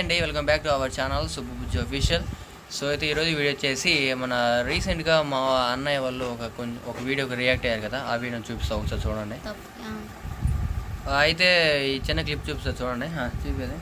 అండి welcome back to our channel Subbu Bujji official. So అయితే ఈరోజు వీడియో వచ్చేసి మన రీసెంట్గా మా అన్నయ్య వాళ్ళు ఒక కొంచెం ఒక వీడియోకి రియాక్ట్ అయ్యారు కదా ఆ వీడియోని చూపిస్తా ఒకసారి చూడండి. అయితే ఈ చిన్న క్లిప్ చూపిస్తా చూడండి. చూపేది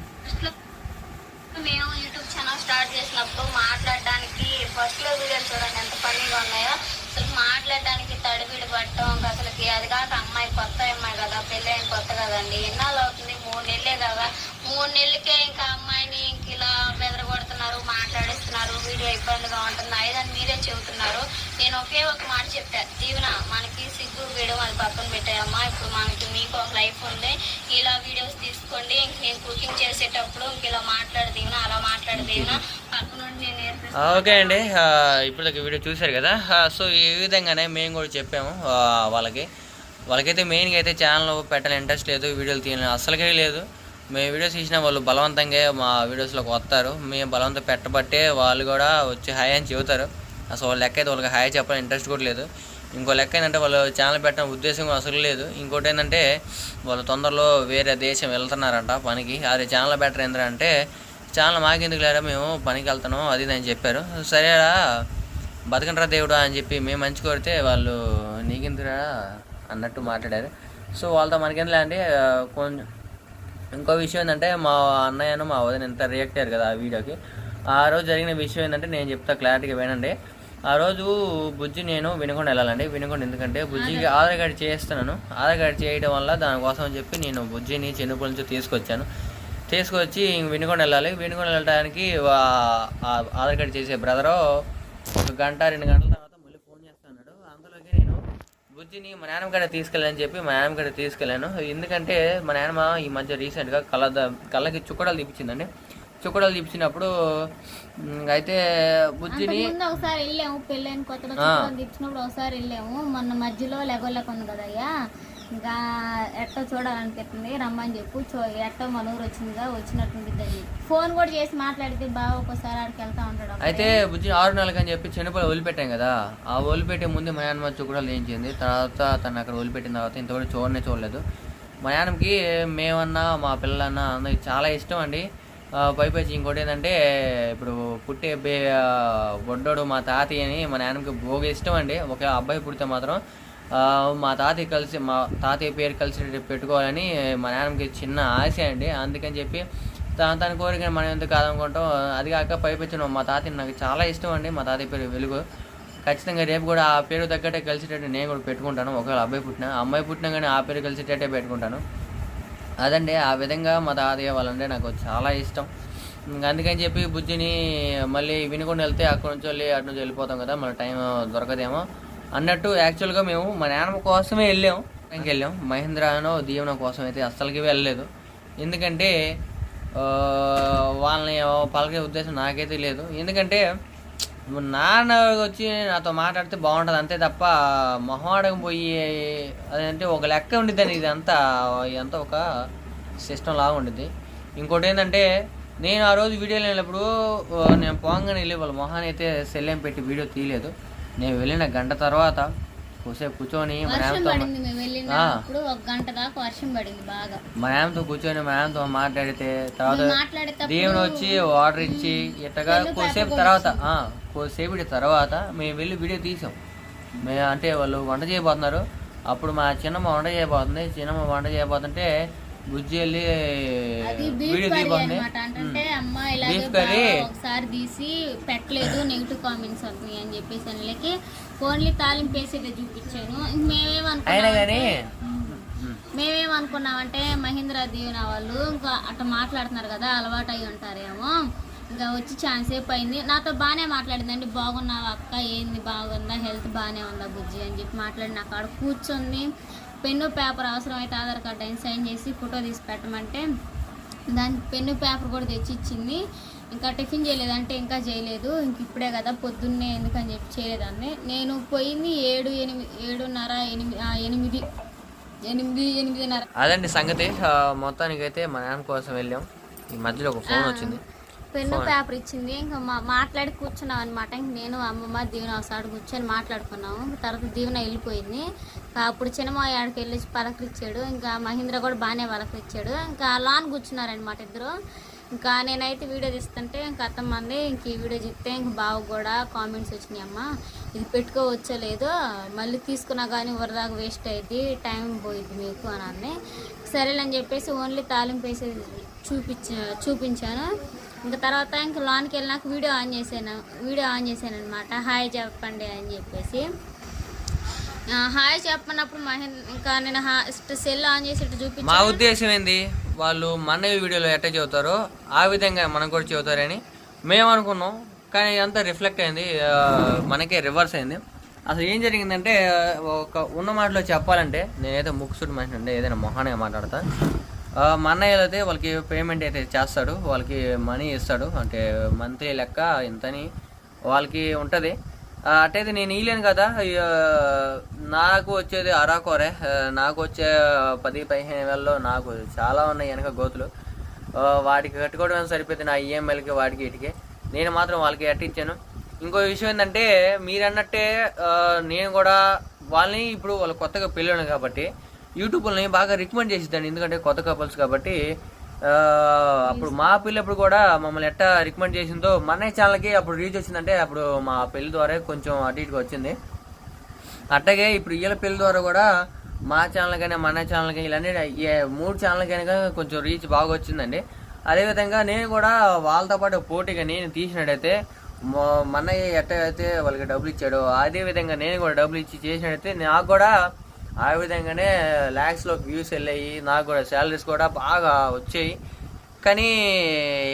మేము యూట్యూబ్ ఛానల్ స్టార్ట్ చేసినప్పుడు మాట్లాడడానికి ఫస్ట్లో వీడియోలు చూడండి ఎంత ఫన్నీగా ఉన్నాయో. అసలు మాట్లాడడానికి తడిబిడి పట్టడం అసలుకి అది కాక అమ్మాయి కొత్త అమ్మాయి కదా పెళ్ళి అయిన కొత్త కదండి. ఎన్నాళ్ళు అవుతుంది? మూడు నెలలే కదా. మూడు నెలలకే ఇంకా అమ్మాయిని ఇంక ఇలా బెదరగొడుతున్నారు మాట్లాడిస్తున్నారు వీడియో ఇబ్బందిగా ఉంటుంది. ఐదని మీరే చెబుతున్నారు. నేను ఒకే ఒక మాట చెప్పా. జీవన మనకి సిగ్గు వీడియో అది పక్కన పెట్టాయమ్మా ఇప్పుడు మనకి మీకు ఒక లైఫ్ ఉంది. ఇలా వీడియోస్ తీసుకోండి. ఇంక నేను కుకింగ్ చేసేటప్పుడు ఇంక ఇలా మాట్లాడు అలా మాట్లాడు దీవెన పక్క నుండి నేను నేర్పిస్తాను ఓకే అండి. ఆ, ఇప్పుడు వీడియో చూశారు కదా. సో ఈ విధంగానే మేము కూడా చెప్పాము వాళ్ళకి. వాళ్ళకైతే మెయిన్గా అయితే ఛానల్ పెట్టాలి ఇంట్రెస్ట్ లేదు వీడియోలు తీయాలని అసలుకే లేదు. మేము వీడియోస్ ఇచ్చిన వాళ్ళు బలవంతంగా మా వీడియోస్లోకి వస్తారు. మేము బలవంతం పెట్టబట్టే వాళ్ళు కూడా వచ్చి హాయ్ అని చెబుతారు. అసలు వాళ్ళ లెక్క అయితే వాళ్ళకి హాయ్ చెప్పాలని ఇంట్రెస్ట్ కూడా లేదు. ఇంకో లెక్క ఏంటంటే వాళ్ళు ఛానల్ పెట్టడం ఉద్దేశం అసలు లేదు. ఇంకోటి ఏంటంటే వాళ్ళు తొందరలో వేరే దేశం వెళ్తున్నారంట పనికి. అది ఛానల్ బెటర్ ఏంటంటే ఛానల్ మాకెందుకు లేరా? మేము పనికి వెళ్తున్నాం అది అని చెప్పారు. సరేరా బతకండ్రా దేవుడా అని చెప్పి మేము మంచి కోరితే వాళ్ళు నీకెందుకురా అన్నట్టు మాట్లాడారు. సో వాళ్ళతో మనకెందులే ఆ, కొంచెం ఇంకో విషయం ఏంటంటే మా అన్నయ్యను మా వదిన ఎంత రియాక్ట్ అయ్యారు కదా ఆ వీడియోకి. ఆ రోజు జరిగిన విషయం ఏంటంటే నేను చెప్తా క్లారిటీగా వినండి. ఆ రోజు బుజ్జి నేను వినుకొండ వెళ్ళాలండి. వినుకొండ ఎందుకంటే బుజ్జికి ఆధార్ కార్డు చేస్తున్నాను ఆధార్ కార్డు చేయడం వల్ల దానికోసం అని చెప్పి నేను బుజ్జిని చెన్నుపూల నుంచి తీసుకొచ్చాను. తీసుకొచ్చి ఇంక వినుకొండ వెళ్ళాలి. వినుకొండ వెళ్ళడానికి ఆధార్ కార్డు చేసే బ్రదరు ఒక గంట రెండు గంటల తర్వాత మళ్ళీ ఫోన్ చేస్తున్నాడు అందులోకి నేను బుజ్జిని మా నాన్నమ్మ కాడ తీసుకెళ్ళని చెప్పి మా నాన్నమ్మ కాడ తీసుకెళ్ళాను. ఎందుకంటే మా నాన్నమ్మ ఈ మధ్య రీసెంట్గా కళ్ళ కళ్ళకి చుక్కడాలు తీపిచ్చిందండి. చుక్కడాలు తీపిచ్చినప్పుడు ఉమ్, అయితే బుజ్జిని ఒకసారి వెళ్ళాము. పెళ్ళైన కొత్తలో ఒకసారి వెళ్ళాము. మొన్న మధ్యలో లెగోలేక ఉంది కదయ్యా. ఇంకా ఎట్టో చూడాలనిపిస్తుంది. రమ్మని చెప్పు. చూ ఎట్టో మన ఊరు వచ్చిందిగా వచ్చినట్టుంది అని ఫోన్ కూడా చేసి మాట్లాడితే బాగా ఒక్కోసారి ఆడికి వెళ్తా ఉంటాడు అయితే బుజ్జి ఆరు నెలలకు అని చెప్పి చిన్నపిల్ల వదిలిపెట్టాం కదా. ఆ వదిలిపెట్టే ముందు మా కూడా లేచింది. తర్వాత తను అక్కడ వదిలిపెట్టిన తర్వాత ఇంతవరకు చూడనే చూడలేదు. మా మేమన్నా మా పిల్లలన్నా అందరికి చాలా ఇష్టం అండి. ఆ, ఇంకోటి ఏంటంటే ఇప్పుడు పుట్టే బే బొడ్డోడు మా తాతయ్య అని మా నాన్నకి భోగ ఇష్టం అండి. ఒక అబ్బాయి పుడితే మాత్రం మా తాతయ్య కలిసి మా తాతయ్య పేరు కలిసి పెట్టుకోవాలని మా నాన్నకి చిన్న ఆశ అండి. అందుకని చెప్పి తన తన కోరిక మనం ఎందుకు కాదనుకుంటాం అది కాక పైపెచ్చిన మా తాతయ్య నాకు చాలా ఇష్టం అండి మా తాతయ్య పేరు వెలుగు. ఖచ్చితంగా రేపు కూడా ఆ పేరు తగ్గట్టే కలిసేటట్టు నేను కూడా పెట్టుకుంటాను. ఒకవేళ అబ్బాయి పుట్టినా అమ్మాయి పుట్టినా కానీ ఆ పేరు కలిసేటట్టే పెట్టుకుంటాను. అదండి ఆ విధంగా మా తాతయ్య వాళ్ళంటే నాకు చాలా ఇష్టం. అందుకని చెప్పి బుజ్జిని మళ్ళీ వినుకొని వెళ్తే అక్కడ నుంచి వెళ్ళి అటు నుంచి వెళ్ళిపోతాం కదా మన టైం దొరకదేమో. అన్నట్టు యాక్చువల్గా మేము మా నాన్నమ్మ కోసమే వెళ్ళాం. ఇంక వెళ్ళాం. మహేంద్రనో దీవెన కోసం అయితే అస్సలకి వెళ్ళలేదు. ఎందుకంటే వాళ్ళని పలకే ఉద్దేశం నాకైతే లేదు. ఎందుకంటే నాన్న వచ్చి నాతో మాట్లాడితే బాగుంటుంది. అంతే తప్ప మొహమాడకు పోయి అదంటే ఒక లెక్క ఉండిద్దని ఇదంతా ఇదంతా ఒక సిస్టమ్ లాగా ఉండిద్ది. ఇంకోటి ఏంటంటే నేను ఆ రోజు వీడియోలు వెళ్ళినప్పుడు నేను పోగానే వెళ్ళి వాళ్ళ మొహాన్ని అయితే సెల్లెం పెట్టి వీడియో తీయలేదు. నేను వెళ్ళిన గంట తర్వాత కొద్దిసేపు కూర్చొని మా వర్షం నాన్నతో పడింది మేము వెళ్ళినప్పుడు ఒక గంట దాకా వర్షం పడింది బాగా. మా నాన్నతో కూర్చొని మా నాన్నతో మాట్లాడితే తర్వాత దేవుని వచ్చి వాటర్ ఇచ్చి ఇట్టగా కొద్దిసేపు తర్వాత ఆ, కొద్దిసేపటి తర్వాత మేము వెళ్ళి వీడియో తీసాం. మేము అంటే వాళ్ళు వంట చేయబోతున్నారు. అప్పుడు మా చిన్నమ్మ వంట చేయబోతుంది. చిన్నమ్మ వంట చేయబోతుంటే బుజ్జి వెళ్ళి వీడియో అంటే అమ్మ ఇలాగే ఒకసారి తీసి పెట్టలేదు నెగిటివ్ కామెంట్స్ వస్తున్నాయి అని చెప్పేసి అనిలకి ఓన్లీ తాలింపు వేసేదే చూపించాను. మేమేమనుకున్నాం మేమేమనుకున్నామంటే మహేంద్ర దీవెన వాళ్ళు ఇంకా అట్లా మాట్లాడుతున్నారు కదా అలవాటు అయి ఉంటారేమో. ఇంకా వచ్చి ఛాన్స్ సేపు అయింది నాతో బాగానే మాట్లాడిందండి బాగున్నావా అక్క? ఏంది బాగుందా? హెల్త్ బాగానే ఉందా బుజ్జి? అని చెప్పి మాట్లాడి నాకు ఆడ కూర్చుంది పెన్ను పేపర్ అవసరం అయితే ఆధార్ కార్డ్ అయిన సైన్ చేసి ఫోటో తీసి పెట్టమంటే దాని పెన్ను పేపర్ కూడా తెచ్చి ఇచ్చింది ఇంకా టిఫిన్ చేయలేదు అంటే ఇంకా చేయలేదు. ఇంక ఇప్పుడే కదా పొద్దున్నే ఎందుకని చెప్పి చేయలేదండి నేను పోయింది ఏడు ఎనిమిది ఏడున్నర ఎనిమిది ఎనిమిది ఎనిమిది ఎనిమిదిన్నర. అదండి సంగతి. మొత్తానికైతే మా నాన్న కోసం వెళ్ళాం. ఈ మధ్యలో ఒక ఫోన్ వచ్చింది. పెన్ను పేపర్ ఇచ్చింది. ఇంకా మా మాట్లాడి కూర్చున్నాం అనమాట ఇంక నేను అమ్మమ్మ దీవెన ఒకసారి కూర్చొని మాట్లాడుకున్నాము. తర్వాత దీవెన వెళ్ళిపోయింది. అప్పుడు చిన్నమాయ ఆడికి వెళ్ళి పలకరించాడు. ఇంకా మహేంద్ర కూడా బాగానే పలకరించాడు. ఇంకా లాన్ కూర్చున్నారనమాట ఇద్దరు. ఇంకా నేనైతే వీడియో తీస్తుంటే ఇంకా అత్తమ్మంది ఇంక ఈ వీడియో చెప్తే ఇంక బావ కూడా కామెంట్స్ వచ్చినాయి అమ్మ. ఇది పెట్టుకోవచ్చో లేదో? మళ్ళీ తీసుకున్నా కానీ వరదాకా వేస్ట్ అయింది టైం పోయింది మీకు అని అన్నీ సరేలేని చెప్పేసి ఓన్లీ తాలింపు వేసి చూపించ చూపించాను. ఇంకా తర్వాత ఇంకా లోనికి వెళ్ళినాక వీడియో ఆన్ చేశాను. వీడియో ఆన్ చేశాను అనమాట హాయ్ చెప్పండి అని చెప్పేసి. హాయ్ చెప్పనప్పుడు మహేంద్ర ఇంకా నేను హా సెల్ ఆన్ చేసి చూపి మా ఉద్దేశం ఏంది? వాళ్ళు మన వీడియోలో ఎట్ట చెబుతారో ఆ విధంగా మనం కూడా చెబుతారని మేము అనుకున్నాం. కానీ అంతా రిఫ్లెక్ట్ అయింది. మనకే రివర్స్ అయింది. అసలు ఏం జరిగిందంటే ఒక ఉన్న మాటలో చెప్పాలంటే నేనైతే ముక్కుసుడు మనిషి అంటే ఏదైనా మొహానే మాట్లాడతా. మా అన్నయ్య అయితే వాళ్ళకి పేమెంట్ అయితే చేస్తాడు వాళ్ళకి మనీ ఇస్తాడు అంటే మంత్లీ లెక్క ఇంతని వాళ్ళకి ఉంటుంది. ఆ, అట్టయితే నేను ఇయ్యలేను కదా నాకు వచ్చేది అరాకోరే నాకు వచ్చే పది పదిహేను వేలలో నాకు చాలా ఉన్నాయి వెనక గోతులు. వాటికి కట్టుకోవడం సరిపోతుంది నా ఈఎంఐలకి వాటికి వీటికి. నేను మాత్రం వాళ్ళకి అట్టించాను ఇంకో విషయం ఏంటంటే మీరు అన్నట్టే నేను కూడా వాళ్ళని ఇప్పుడు వాళ్ళు కొత్తగా పెళ్ళాను కాబట్టి యూట్యూబ్ని బాగా రికమెండ్ చేసిద్దండి. ఎందుకంటే కొత్త కపుల్స్ కాబట్టి అప్పుడు మా పిల్లప్పుడు కూడా మమ్మల్ని ఎట్టా రికమెండ్ చేసిందో మన ఛానల్కి అప్పుడు రీచ్ వచ్చిందంటే అప్పుడు మా పెళ్ళి ద్వారా కొంచెం అటు ఇటుగా వచ్చింది. అట్టగే ఇప్పుడు వీళ్ళ పెళ్ళి ద్వారా కూడా మా ఛానల్ కానీ మన ఛానల్ కానీ ఇలాంటి మూడు ఛానల్ కానీ కొంచెం రీచ్ బాగా వచ్చిందండి. అదేవిధంగా నేను కూడా వాళ్ళతో పాటు పోటీగా నేను తీసినట్టయితే మన్నయ్య ఎట్టయితే వాళ్ళకి డబ్బులు ఇచ్చాడో అదే విధంగా నేను కూడా డబ్బులు ఇచ్చి చేసినట్టయితే నాకు కూడా ఆ విధంగానే ల్యాక్స్లో వ్యూస్ వెళ్ళాయి. నాకు కూడా శాలరీస్ కూడా బాగా వచ్చాయి. కానీ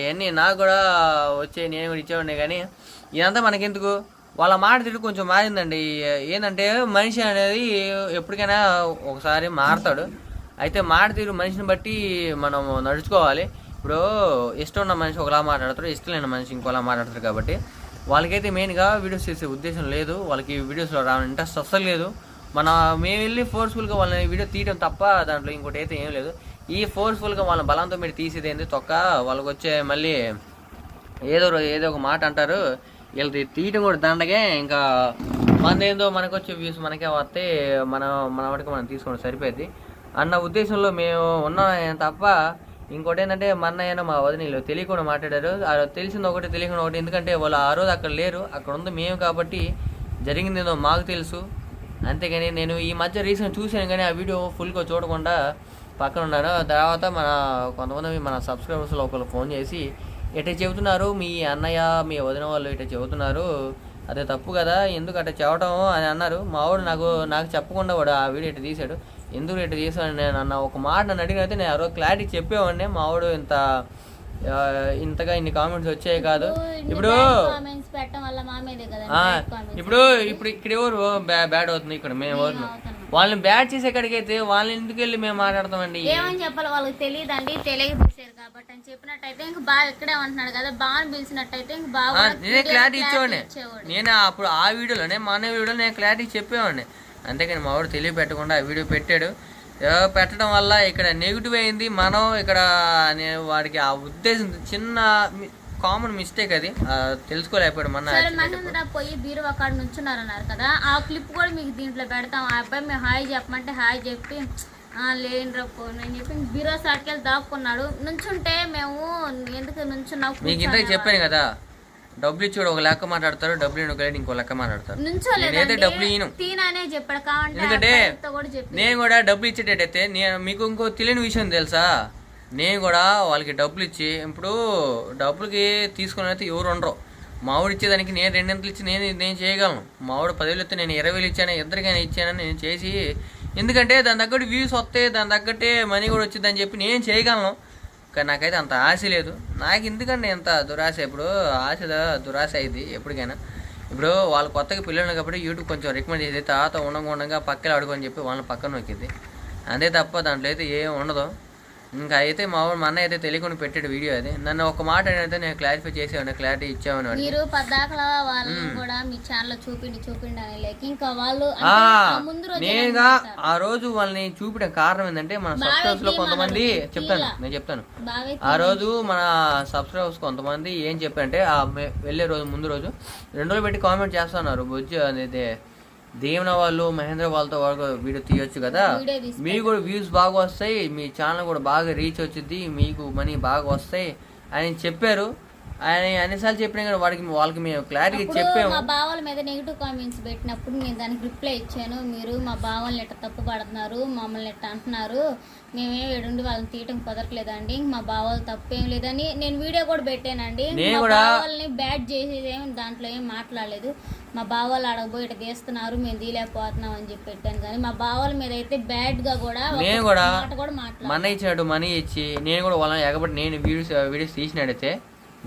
ఇవన్నీ నాకు కూడా వచ్చాయి. నేను కూడా ఇచ్చేవాడిని కానీ ఇదంతా మనకెందుకు? వాళ్ళ మాట తిరిగి కొంచెం మారిందండి. ఏంటంటే మనిషి అనేది ఎప్పటికైనా ఒకసారి మారతాడు. అయితే మాట తీరు మనిషిని బట్టి మనం నడుచుకోవాలి. ఇప్పుడు ఇష్టం ఉన్న మనిషి ఒకలా మాట్లాడతాడు ఇష్టం లేని మనిషి ఇంకోలా మాట్లాడతారు కాబట్టి వాళ్ళకైతే మెయిన్గా వీడియోస్ చేసే ఉద్దేశం లేదు. వాళ్ళకి వీడియోస్లో రావడం ఇంట్రెస్ట్ అస్సలు లేదు. మన మేము వెళ్ళి ఫోర్స్ఫుల్గా వాళ్ళని వీడియో తీయడం తప్ప దాంట్లో ఇంకోటి అయితే ఏం లేదు. ఈ ఫోర్స్ఫుల్గా వాళ్ళ బలంతో మీరు తీసేది ఏంది తొక్క? వాళ్ళకి వచ్చే మళ్ళీ ఏదో రో- ఏదో ఒక మాట అంటారు. వీళ్ళది తీయటం కూడా దండగే ఇంకా మనదేందో మనకు వచ్చే వ్యూస్ మనకే వస్తే మనం మన వాటికి మనం తీసుకోవడం సరిపోద్ది అన్న ఉద్దేశంలో మేము ఉన్నాం తప్ప ఇంకోటి ఏంటంటే మా అన్నయ్య మా వదినీళ్ళు తెలియకుండా మాట్లాడారు. తెలిసింది ఒకటి తెలియకుండా ఒకటి. ఎందుకంటే వాళ్ళు ఆ రోజు అక్కడ లేరు. అక్కడ ఉంది మేము కాబట్టి జరిగింది ఏదో మాకు తెలుసు. అంతేగాని నేను ఈ మధ్య రీసెంట్ చూశాను కానీ ఆ వీడియో ఫుల్గా చూడకుండా పక్కన ఉన్నాను. తర్వాత మన కొంతమంది మన సబ్స్క్రైబర్స్లో ఒకరు ఫోన్ చేసి ఇట్లా చెబుతున్నారు మీ అన్నయ్య మీ వదిన వాళ్ళు ఇట్లా చెబుతున్నారు. అదే తప్పు కదా ఎందుకు అట్ట చెప్పడం అని అన్నారు. మా వాడు నాకు నాకు చెప్పకుండా వాడు ఆ వీడియో ఇటు తీశాడు. ఎందుకు ఇటు తీసాడు నేను అన్న ఒక మాట నన్ను అడిగినైతే నేను ఎవరో క్లారిటీ చెప్పేవాడిని. మా వాడు ఇంత ఇంతగా ఇన్ని కామెంట్స్ వచ్చాయి కాదు. ఇప్పుడు ఇప్పుడు ఇప్పుడు ఇక్కడ ఎవరు? బ్యా- బ్యాడ్ అవుతుంది ఇక్కడ మేము ఎవరు అవుతున్నాం. వాళ్ళని బ్యాడ్ చేసే కాడికి అయితే వాళ్ళని ఎందుకు వెళ్ళి మేము మాట్లాడతామండి? ఏమని చెప్పాలి వాళ్ళకి తెలియదండి తెలియక తీసారు కాబట్టి అని చెప్పినట్టయితే ఇంక బాగా ఇక్కడే ఉంటున్నాడు కదా బాగా పిలిచినట్టయితే ఇంక బాగా నేనే క్లారిటీ ఇచ్చేవాడిని. ఇచ్చేవాడు. నేను అప్పుడు ఆ వీడియోలోనే మా అన్న వీడియోలో నేను క్లారిటీ చెప్పేవాడిని. అంతేకాని మా వాడు తెలియపెట్టకుండా ఆ వీడియో పెట్టాడు. పెట్టడం వల్ల ఇక్కడ నెగిటివ్ అయింది. మనం ఇక్కడ వాడికి ఆ ఉద్దేశం చిన్న కామన్ మిస్టేక్ అది. తెలుసుకోలేకపోయాడు మన పోయి బీరువా కాడ నుంచున్నారు అన్నారు కదా. ఆ క్లిప్ కూడా మీకు దీంట్లో పెడతాం. ఆ అబ్బాయి మేము హాయ్ చెప్పమంటే హాయ్ చెప్పి "ఆ, లేనురా పోను అని చెప్పి బీరువా సాటుకెళ్ళి దాక్కున్నాడు. నుంచుంటే మేము ఎందుకు నుంచున్నావు? మీకు ఇంతకు చెప్పాను కదా. డబ్బులు ఇచ్చి ఒక లెక్క మాట్లాడతారు డబ్బులు ఒకటి ఇంకో లెక్క మాట్లాడతారు. నేనైతే డబ్బులు కావంటే ఎందుకంటే నేను కూడా డబ్బులు ఇచ్చేటట్టయితే నేను మీకు ఇంకో తెలియని విషయం తెలుసా? నేను కూడా వాళ్ళకి డబ్బులు ఇచ్చి ఇప్పుడు డబ్బులకి తీసుకుని అయితే ఎవరు ఉండరు. మావిడు ఇచ్చేదానికి నేను రెండింతలు ఇచ్చి నేను నేను చేయగలను. మావిడు పదివేలు ఇస్తే నేను ఇరవై వేలు ఇచ్చాను ఇద్దరికైనా ఇచ్చానని నేను చేసి ఎందుకంటే దాని తగ్గట్టు వ్యూస్ వస్తాయి దాని తగ్గట్టే మనీ కూడా వచ్చిందని చెప్పి నేను చేయగలను. కానీ నాకైతే అంత ఆశ లేదు. నాకు ఎందుకండి ఎంత దురాశ? ఇప్పుడు ఆశ దురాశ అయింది ఎప్పటికైనా. ఇప్పుడు వాళ్ళు కొత్తగా పిల్లలు కాబట్టి యూట్యూబ్ కొంచెం రికమెండ్ చేసి తర్వాత ఉండగా ఉండగా పక్కన ఆడుకోని చెప్పి వాళ్ళని పక్కన నొక్కింది. అంతే తప్ప దాంట్లో అయితే ఏం ఉండదు. ఇంకా అయితే మా మా అన్న అయితే తెలియకుండా పెట్టాడు వీడియో అది. నన్ను ఒక మాట అయితే నేను క్లారిఫై చేసేవాడిని క్లారిటీ ఇచ్చామని వాడికి. మీరు పద్దాకల వాళ్ళని కూడా మీ ఛానల్ చూపిండి చూపిండి అని లేక ఇంకా వాళ్ళు అంటే ఆ, ముందు రోజు నేనుగా ఆ రోజు వాళ్ళని చూపించడం కారణం ఏంటంటే మన సబ్స్క్రైబర్స్లో కొంతమంది చెప్తాను నేను చెప్తాను. ఆ రోజు మన సబ్స్క్రైబర్స్ కొంతమంది ఏం చెప్పారంటే ఆ వెళ్ళే రోజు ముందు రోజు రెండు రోజులు పెట్టి కామెంట్ చేస్తున్నారు బుజ్జి అనేది దేవన వాళ్ళు మహేంద్ర వాళ్ళతో వాళ్ళు వీడియో తీయొచ్చు కదా. మీకు కూడా వ్యూస్ బాగా వస్తాయి. మీ ఛానల్ కూడా బాగా రీచ్ వచ్చింది మీకు మనీ బాగా వస్తాయి. ఆయన చెప్పారు. ఆయన అన్నిసార్లు చెప్పినా కానీ వాడికి వాళ్ళకి మేము క్లారిటీ చెప్పాము. మా బావల మీద నెగిటివ్ కామెంట్స్ పెట్టినప్పుడు నేను దానికి రిప్లై ఇచ్చాను. మీరు మా బావల్ని ఎట్ట తప్పు పడుతున్నారు మమ్మల్ని ఎట్ట అంటున్నారు? మేమేం ఎడుండి వాళ్ళని తీయటం కుదరట్లేదండి. మా బావలు తప్పేం లేదని నేను వీడియో కూడా పెట్టానండి. మా బావల్ని బ్యాడ్ చేసేది ఏం దాంట్లో ఏం మాట్లాడలేదు. మా బావలు ఆడకపోయి ఇట్ట తీస్తున్నారు మేము తీయలేకపోతున్నాం అని చెప్పి పెట్టాను. కానీ మా బావల మీద అయితే బ్యాడ్గా కూడా నేను కూడా మనీ ఇచ్చినట్టు మనీ ఇచ్చి నేను కూడా వాళ్ళని ఎగబట్టి నేను వీడియోస్ వీడియోస్ తీసినట్టయితే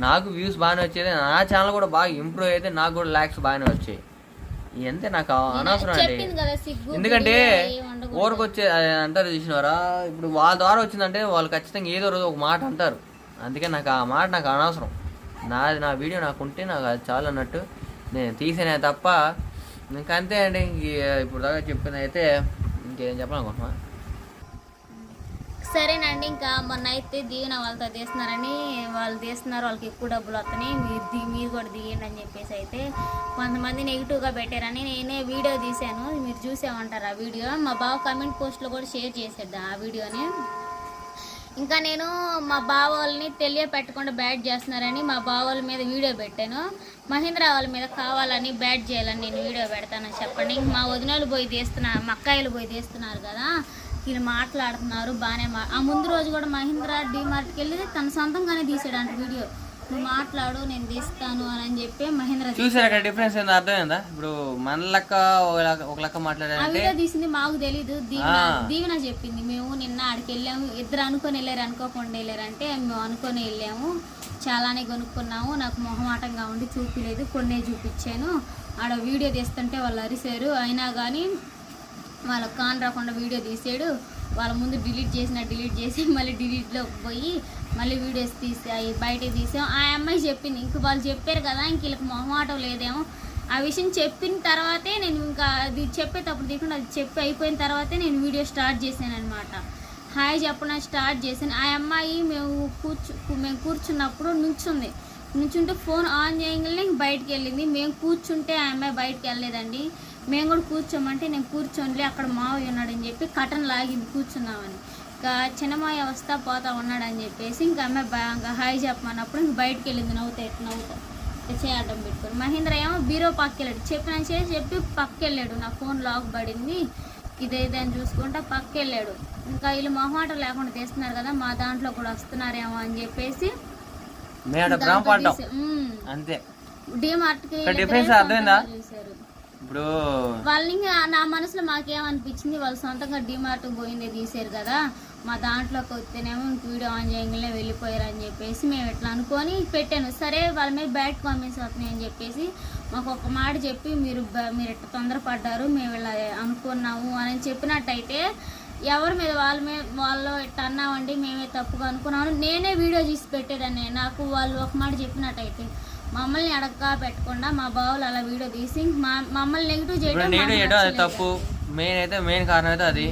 నాకు వ్యూస్ బాగానే వచ్చేది. నా ఛానల్ కూడా బాగా ఇంప్రూవ్ అయితే నాకు కూడా ల్యాక్స్ బాగానే వచ్చాయి. అంతే నాకు అనవసరం అండి. ఎందుకంటే బిడిగా ఏం ఉండకూడదు. ఊరికి వచ్చే అది అంటారు చూసినారా ఇప్పుడు వాళ్ళ ద్వారా వచ్చిందంటే వాళ్ళు ఖచ్చితంగా ఏదో రోజు ఒక మాట అంటారు. అందుకే నాకు ఆ మాట నాకు అనవసరం. నాది నా వీడియో నాకు ఉంటే నాకు అది చాలు అన్నట్టు నేను తీసేనే తప్ప ఇంకా అంతే అండి. ఇంక ఇప్పుడు దాకా చెప్పింది అయితే ఇంకేం చెప్పాలనుకుంటున్నా? సరేనండి ఇంకా మొన్న అయితే దిగిన వాళ్ళతో తీస్తున్నారని వాళ్ళు తీస్తున్నారు వాళ్ళకి ఎక్కువ డబ్బులు వస్తున్నాయి మీరు దీ మీరు కూడా దిగండి అని చెప్పేసి అయితే కొంతమంది నెగిటివ్గా పెట్టారని నేనే వీడియో తీశాను మీరు చూసామంటారు ఆ వీడియో? మా బావ కమెంట్ పోస్ట్లో కూడా షేర్ చేసేద్దాం ఆ వీడియోని. ఇంకా నేను మా బావ వాళ్ళని తెలియపెట్టకుండా బ్యాట్ చేస్తున్నారని మా బావ వాళ్ళ మీద వీడియో పెట్టాను. మహేంద్ర వాళ్ళ మీద కావాలని బ్యాట్ చేయాలని నేను వీడియో పెడతానని చెప్పండి. ఇంక మా వదినలు పోయి తీస్తున్నారు మా అక్కాయిలు పోయి తీస్తున్నారు కదా వీళ్ళు మాట్లాడుతున్నారు బాగానే మా ఆ ముందు రోజు కూడా మహేంద్ర డిమార్ట్కి వెళ్ళి తన సొంతంగానే తీసాడంట వీడియో. నువ్వు మాట్లాడు నేను తీస్తాను అని అని చెప్పి మహేంద్ర చూసారు అక్కడ డిఫరెన్స్ ఏందో అర్థమైందా? ఇప్పుడు మన లెక్క ఒక లెక్క- వీడియో తీసింది మాకు తెలీదు. దీవెన. దీవెన చెప్పింది. మేము నిన్న ఆడికి వెళ్ళాము. ఇద్దరు అనుకొని వెళ్ళారు అనుకోకుండా వెళ్ళారు అంటే మేము అనుకొని వెళ్ళాము. చాలానే కొనుక్కున్నాము. నాకు మొహమాటంగా ఉండి చూపించలేదు కొన్నే చూపించాను. ఆడ వీడియో తీస్తుంటే వాళ్ళు అరిశారు అయినా కానీ వాళ్ళకి కాన్ రాకుండా వీడియో తీసాడు. వాళ్ళ ముందు డిలీట్ చేసిన డిలీట్ చేసి మళ్ళీ డిలీట్లోకి పోయి మళ్ళీ వీడియోస్ తీసి అవి బయటకు తీసాం. ఆ అమ్మాయి చెప్పింది ఇంక వాళ్ళు చెప్పారు కదా ఇంక వీళ్ళకి మొహమాటం లేదేమో. ఆ విషయం చెప్పిన తర్వాతే నేను ఇంకా అది చెప్పేటప్పుడు తీయకుండా అది చెప్పి అయిపోయిన తర్వాతే నేను వీడియో స్టార్ట్ చేశాను అనమాట హాయ్ చెప్పడం స్టార్ట్ చేశాను. ఆ అమ్మాయి మేము కూర్చు మేము కూర్చున్నప్పుడు నుంచుంది. నుంచుంటే ఫోన్ ఆన్ చేయగానే ఇంక బయటికి వెళ్ళింది. మేము కూర్చుంటే ఆ అమ్మాయి బయటకు వెళ్ళలేదండి. మేము కూడా కూర్చోమంటే నేను కూర్చోండి అక్కడ మావయ్య ఉన్నాడని చెప్పి కటన్ లాగింది కూర్చున్నామని. ఇంకా చిన్నమాయ వస్తా పోతా ఉన్నాడని చెప్పేసి ఇంకా అమ్మాయి ఇంకా హాయ్ చెప్పమన్నప్పుడు ఇంక బయటికి వెళ్ళింది నవ్వుతా ఎట్లా నవ్వుతా. చేయడం పెట్టుకొని మహేంద్ర ఏమో బీరో పక్కకి వెళ్ళాడు చెప్పిన చేసి చెప్పి పక్కకి వెళ్ళాడు నా ఫోన్ లాక్ పడింది. ఇదేదే అని చూసుకుంటా పక్కకి వెళ్ళాడు ఇంకా వీళ్ళు మొహమాటం లేకుండా తీస్తున్నారు కదా మా దాంట్లో కూడా వస్తున్నారేమో అని చెప్పేసి అంతే. డిమార్ట్కి ఇప్పుడు వాళ్ళని నా మనసులో మాకేమనిపించింది వాళ్ళు సొంతంగా డిమార్ట్ పోయిందే తీసారు కదా. మా దాంట్లోకి వస్తేనేమో ఇంక వీడియో ఆన్ చేయగానే వెళ్ళిపోయారు అని చెప్పేసి మేము ఇట్లా అనుకొని పెట్టాను. సరే వాళ్ళ మీద బ్యాడ్ కామెంట్స్ వస్తున్నాయి అని చెప్పేసి మాకు ఒక మాట చెప్పి మీరు మీరు ఇట్లా తొందరపడ్డారు మేము ఇలా అనుకున్నాము అని చెప్పినట్టయితే ఎవరి మీద వాళ్ళ మీద వాళ్ళు ఇట్లా అన్నామండి మేమే తప్పుగా అనుకున్నాము. నేనే వీడియో తీసి పెట్టేదాన్ని. నాకు వాళ్ళు ఒక మాట చెప్పినట్టయితే మమ్మల్ని అడగగా పెట్టకుండా మా బావులు అలా వీడియో తీసి మా మమ్మల్ని నెగిటివ్ చేయడం నేను చేయడం అది. తప్పు. మెయిన్ అయితే మెయిన్ కారణం అయితే అది.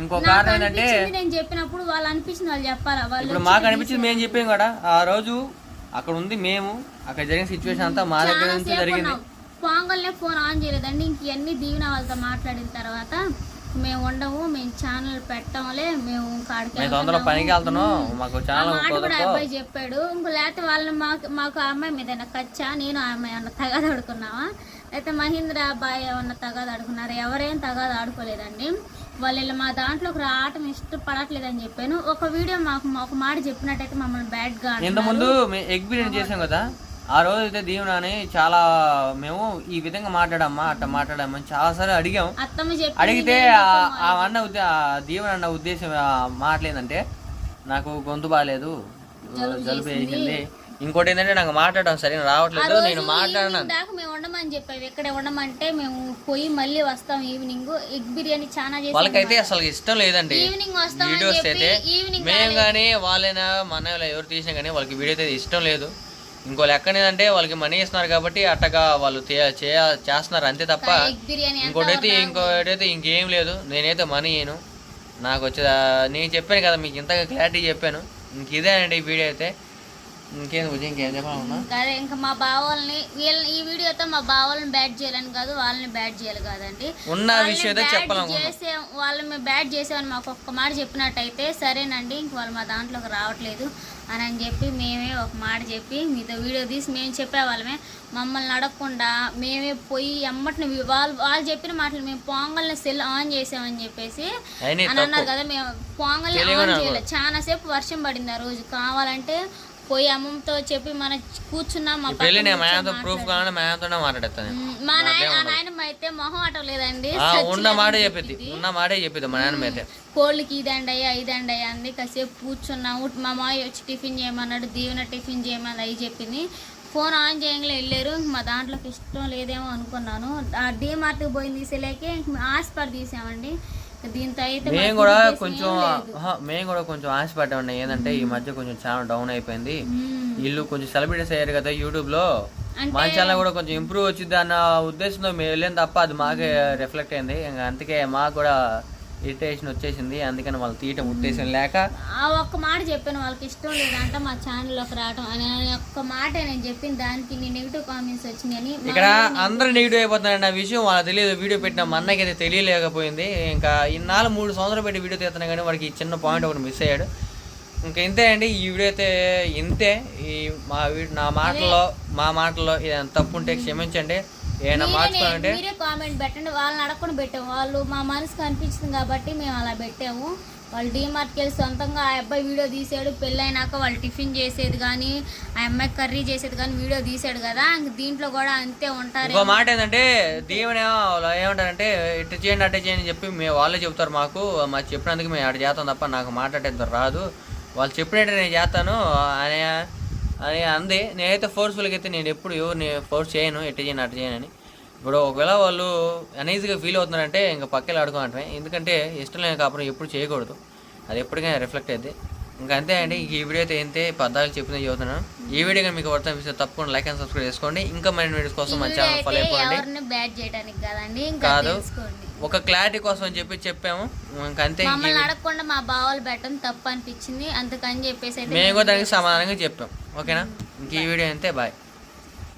ఇంకో కారణం ఏంటంటే నేను చెప్పినప్పుడు వాళ్ళు అనిపించింది వాళ్ళు చెప్పాలా? వాళ్ళు ఇప్పుడు మాకు అనిపించింది మేము చెప్పాం కూడా ఆ రోజు అక్కడ ఉంది మేము. అక్కడ జరిగిన సిచ్యువేషన్ అంతా మా దగ్గర నుంచి జరిగింది. పోంగల్నే ఫోన్ ఆన్ చేయలేదండి. ఇంక ఇవన్నీ దీవెన వాళ్ళతో మాట్లాడిన తర్వాత మేము ఉండము మేము ఛానల్ పెట్టంలే మేము. పనికి మాకు మాట కూడా అబ్బాయి చెప్పాడు. ఇంకో లేకపోతే వాళ్ళని మాకు మాకు ఆ అమ్మాయి మీద కచ్చా? నేను ఆ అమ్మాయి ఏమన్నా తగాద ఆడుకున్నావా? లేకపోతే మహేంద్ర అబ్బాయి ఏమన్నా తగాద ఆడుకున్నారు? ఎవరేం తగాద ఆడుకోలేదండి. వాళ్ళు ఇలా మా దాంట్లోకి రావటం ఇష్టపడట్లేదని చెప్పాను. ఒక వీడియో మాకు ఒక మాట చెప్పినట్టయితే మమ్మల్ని బ్యాడ్గా ఇంత ముందు ఎగ్ బిర్యానీ చేసాం కదా. ఆ రోజు అయితే దీవెనని చాలా మేము ఈ విధంగా మాట్లాడమ్మా అట్లా మాట్లాడమ్మా చాలా సార్లు అడిగాం. అడిగితే ఆ- అన్న ఉద్దే ఆ దీవెన అన్న ఉద్దేశం మాటలేదంటే నాకు గొంతు బాగాలేదు జలుబు వేసింది ఇంకోటి ఏంటంటే నాకు మాట్లాడడం సరిగ్గా రావట్లేదు నేను దాకా మేము ఉండమని చెప్పాము ఇక్కడ ఉండమంటే మేము పోయి మళ్ళీ వస్తాం ఈవినింగ్. ఎగ్ బిర్యానీ చాలా చేసి వాళ్ళకైతే అసలు ఇష్టం లేదండి. ఈవినింగ్ వస్తామని వీడియోస్ అయితే ఈవినింగ్ మేము కానీ వాళ్ళైనా మన ఎవరు తీసినా కానీ వాళ్ళకి వీడియో అయితే ఇష్టం లేదు. ఇంకో లెక్క ఏంటంటే వాళ్ళకి మనీ ఇస్తున్నారు కాబట్టి అట్టగా వాళ్ళు చేస్తున్నారు అంతే తప్ప ఇంకోటైతే ఇంకోటైతే ఇంకేం లేదు. నేనైతే మనీ ఇయ్యను. నాకు వచ్చే నేను చెప్పాను కదా మీకు ఇంతగా క్లారిటీ చెప్పాను. ఇంక ఇదేనండి ఈ వీడియో అయితే. ఇంకేం బుజ్జి ఇంకేం చెప్పాలన్నా అదే ఇంకా మా బావల్ని వీళ్ళని ఈ వీడియోతో మా బావల్ని బ్యాట్ చేయాలని కాదు వాళ్ళని బ్యాట్ చేయాలి కాదండి. ఉన్న విషయం చేసే వాళ్ళని మేము బ్యాట్ చేసామని మాకు ఒక్క మాట చెప్పినట్టయితే సరేనండి ఇంక వాళ్ళు మా దాంట్లోకి రావట్లేదు. అని అని చెప్పి మేమే ఒక మాట చెప్పి మీతో వీడియో తీసి మేము చెప్పేవాళ్ళమే మమ్మల్ని అడగకుండా మేమే పోయి ఎమ్మటిని వాళ్ళు వాళ్ళు చెప్పిన మాటలు మేము పొంగల్ని సెల్ ఆన్ చేసామని చెప్పేసి అని అన్నారు కదా మేము పొంగల్ని ఆన్. చేయలేదు చాలా సేపు వర్షం పడింది ఆ రోజు. కావాలంటే పోయి అమ్మతో చెప్పి మనం కూర్చున్నాం మా ప్రూఫ్. కావాలంటే మయాతోనే మాట్లాడతాను మా నాయన నాయనమ్మ అయితే మొహం అటం లేదండి. ఉన్న మాటే చెప్పింది. ఉన్న మాటే చెప్పిద్ది మా నాన్నమ్మ అయితే. కోళ్ళకి ఇదండి అయ్యా ఇదండి అయ్యా అంది. కాసేపు కూర్చున్నాము. మా మాయ వచ్చి టిఫిన్ చేయమన్నాడు దీవెన టిఫిన్ చేయమని అవి చెప్పింది. ఫోన్ ఆన్ చేయంగా వెళ్ళారు. మా దాంట్లోకి ఇష్టం లేదేమో అనుకున్నాను. ఆ డీమార్ట్కి పోయింది తీసేలేకే హాస్పిటల్ తీసామండి. దీంతో అయితే మేము కూడా కొంచెం మేము కూడా కొంచెం ఆశపడ్డామండి ఏంటంటే ఈ మధ్య కొంచెం చాలా డౌన్ అయిపోయింది. వీళ్ళు కొంచెం సెలబ్రిటీస్ అయ్యారు కదా యూట్యూబ్లో. మన ఛానల్ కూడా కొంచెం ఇంప్రూవ్ వచ్చింది అన్న ఉద్దేశంతో మేము వెళ్ళాం తప్ప అది మాకే రిఫ్లెక్ట్ అయింది. ఇంకా అందుకే మాకు కూడా ఇరిటేషన్ వచ్చేసింది. అందుకని వాళ్ళు తీయటం ఉద్దేశం లేక ఆ ఒక్క మాట చెప్పాను. వాళ్ళకి ఇష్టం లేదంట మా ఛానల్లోకి రావటం అని ఒక్క మాట నేను చెప్పిన దానికి నీ నెగిటివ్ కామెంట్స్ వచ్చినాయని మా ఇక్కడ అందరూ నెగిటివ్ అయిపోతున్నారండి ఆ విషయం వాళ్ళకి తెలియదు. వీడియో పెట్టిన మా అన్నకి అయితే తెలియలేకపోయింది. ఇంకా ఇన్నాళ్ళు మూడు సంవత్సరాలు పెట్టి వీడియో తీస్తున్నా కానీ వాడికి ఈ చిన్న పాయింట్ ఒకటి మిస్ అయ్యాడు. ఇంకా ఇంతే అండి. ఈ వీడియో అయితే ఇంతే. ఈ మా వీడియో నా మాటల్లో మా మాటల్లో ఏదైనా తప్పు ఉంటే క్షమించండి. ఏమైనా మీరే మార్చుకోవాలంటే? మీరే కామెంట్ పెట్టండి. వాళ్ళని అడగకుండా పెట్టాము. వాళ్ళు మా మనసుకు అనిపించింది కాబట్టి మేము అలా పెట్టాము. వాళ్ళు డీమార్ట్కి వెళ్ళి సొంతంగా ఆ అబ్బాయి వీడియో తీసాడు. పెళ్ళైనాక వాళ్ళు టిఫిన్ చేసేది కానీ ఆ అమ్మాయి కర్రీ చేసేది కానీ వీడియో తీసాడు కదా. ఇంక దీంట్లో కూడా అంతే ఉంటారు ఇంకో మాట ఏంటంటే దీవెన ఏమంటారంటే ఇటు చేయండి అట్టే చేయండి అని చెప్పి మేము వాళ్ళే చెప్తారు మాకు. మాకు చెప్పినందుకు మేము అటు చేస్తాం తప్ప నాకు మాట్లాడేంత రాదు. వాళ్ళు చెప్పినట్టు నేను చేస్తాను. అని అని అంది. నేనైతే ఫోర్స్ఫుల్గా అయితే నేను ఎప్పుడు ఎవరిని ఫోర్స్ చేయను ఎట్టు చేయను అటు చేయను అని. ఇప్పుడు ఒకవేళ వాళ్ళు అనీజీగా ఫీల్ అవుతున్నారంటే ఇంకా పక్కకి ఆడుకోమంటే ఎందుకంటే ఇష్టం లేని కాపురం ఎప్పుడు చేయకూడదు. అది ఎప్పటికైనా రిఫ్లెక్ట్ అయింది ఇంకా అంతే అండి. ఈ వీడియో అయితే ఇంతే. పద్దాలు చెప్పిన చదువుతున్నాను. ఈ వీడియో కానీ మీకు వర్తం ఇస్తే తప్పకుండా లైక్ అండ్ సబ్స్క్రైబ్ చేసుకోండి. ఇంకా మరిన్ని వీడియోస్ కోసం ఛానల్ ఫాలో అయితే అయిపోండి. కాదు. ఒక క్లారిటీ కోసం అని చెప్పి చెప్పాము. అంతే మమ్మల్ని అడగకుండా మా బావలు పెట్టడం తప్పు అనిపించింది. అందుకని చెప్పేసి మేము కూడా దానికి సమాధానంగా చెప్పాం. ఓకేనా? ఇంక ఈ వీడియో అంతే. బాయ్